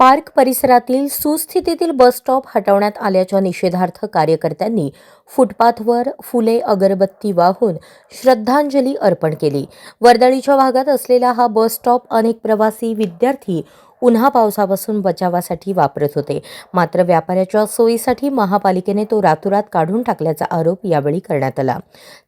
Park परिसरातील सुस्थितीतील bus stop हटवण्यात आल्याच्या निषेधार्थ कार्यकर्त्यांनी फुटपाथवर फुले अगरबत्ती वाहून श्रद्धांजली अर्पण केली. वर्दळीच्या भागात असलेला हा बस स्टॉप अनेक प्रवासी विद्यार्थी उन्हा पावसापासून बचावासाठी वापरत होते. मात्र व्यापाऱ्याच्या सोयीसाठी महापालिकेने तो रातोरात काढून टाकल्याचा आरोप यावेळी करण्यात आला.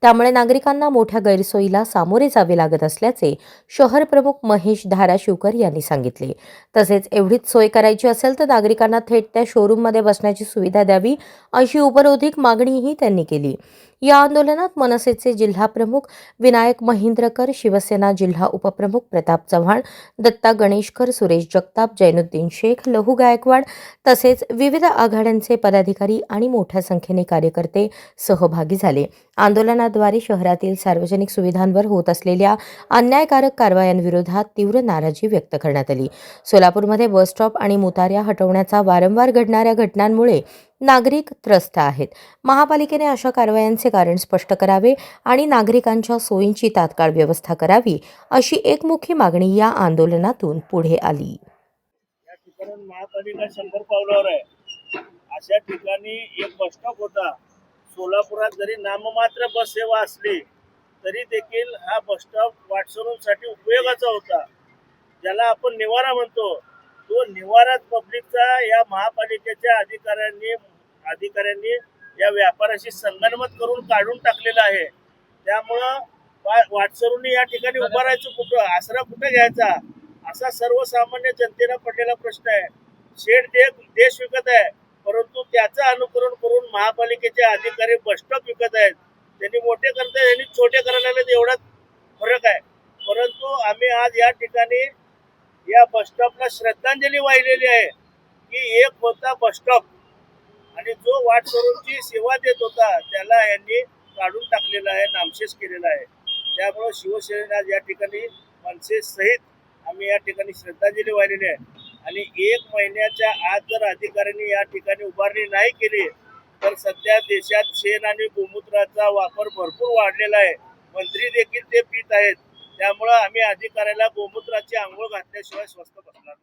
त्यामुळे नागरिकांना मोठ्या गैरसोयीला सामोरे जावे लागत असल्याचे शहर प्रमुख महेश धाराशिवकर यांनी सांगितले. तसेच एवढीच सोय करायची असेल तर नागरिकांना थेट त्या शोरूममध्ये बसण्याची सुविधा द्यावी अशी उपरोधिक मागणीही त्यांनी केली. या आंदोलनात मनसेचे जिल्हाप्रमुख विनायक महिंद्रकर शिवसेना जिल्हा उपप्रमुख प्रताप चव्हाण दत्ता गणेशकर सुरेश जगताप जैनुद्दीन शेख लहू गायकवाड तसेच विविध आघाड्यांचे पदाधिकारी आणि मोठ्या संख्येने कार्यकर्ते सहभागी झाले. आंदोलनाद्वारे शहरातील सार्वजनिक सुविधांवर होत असलेल्या अन्यायकारक कारवायांविरोधात तीव्र नाराजी व्यक्त करण्यात आली. सोलापूरमध्ये बसस्टॉप आणि मुतार्या हटवण्याचा वारंवार घडणाऱ्या घटनांमुळे नागरिक त्रस्त आहेत. महापालिकेने अशा कारवायांचे कारण स्पष्ट करावे आणि नागरिकांच्या सोयींची तात्काळ व्यवस्था करावी अशी एकमुखी मागणी या आंदोलनातून पुढे आली. कारण महापालिका शंभर पावलावर आहे. अशा ठिकाणी एक बस स्टॉप होता. सोलापुरात जरी नाममात्र बस सेवा असली तरी देखील हा बस स्टॉप वाटसरूंसाठी उपयोगाचा होता. ज्याला आपण निवारा म्हणतो तो निवाराच पब्लिकचा या महापालिकेच्या अधिकाऱ्यांनी अधिकाऱ्यांनी या व्यापाराशी संगनमत करून काढून टाकलेला आहे. त्यामुळं वाटसरूंनी या ठिकाणी उभं राहायचं कुठं? आसरा कुठं घ्यायचा? असा सर्वसामान्य जनतेला पडलेला प्रश्न आहे. शेड दे देश विकत आहे. परंतु त्याचं अनुकरण करून महापालिकेचे अधिकारी बसस्टॉप विकत आहेत. त्यांनी मोठे करतात यांनी छोटे करायला एवढाच फरक आहे. परंतु आम्ही आज या ठिकाणी या बसस्टॉपला श्रद्धांजली वाहिलेली आहे की एक होता बसस्टॉप आणि जो वाट वाटसरूंची सेवा देत होता त्याला यांनी काढून टाकलेला आहे नामशेष केलेला आहे. त्यामुळं शिवसेना या ठिकाणी मनसे सहित आम्ही या ठिकाणी श्रद्धांजली वाहिलेली आहे. आणि एक महिन्याच्या आत जर अधिकाऱ्यांनी या ठिकाणी उभारणी नाही केली तर सध्या देशात शेण आणि गोमूत्राचा वापर भरपूर वाढलेला आहे. मंत्री देखील ते पीत आहेत. त्यामुळं आम्ही अधिकाऱ्याला गोमूत्राची आंघोळ घातल्याशिवाय स्वस्त बसणार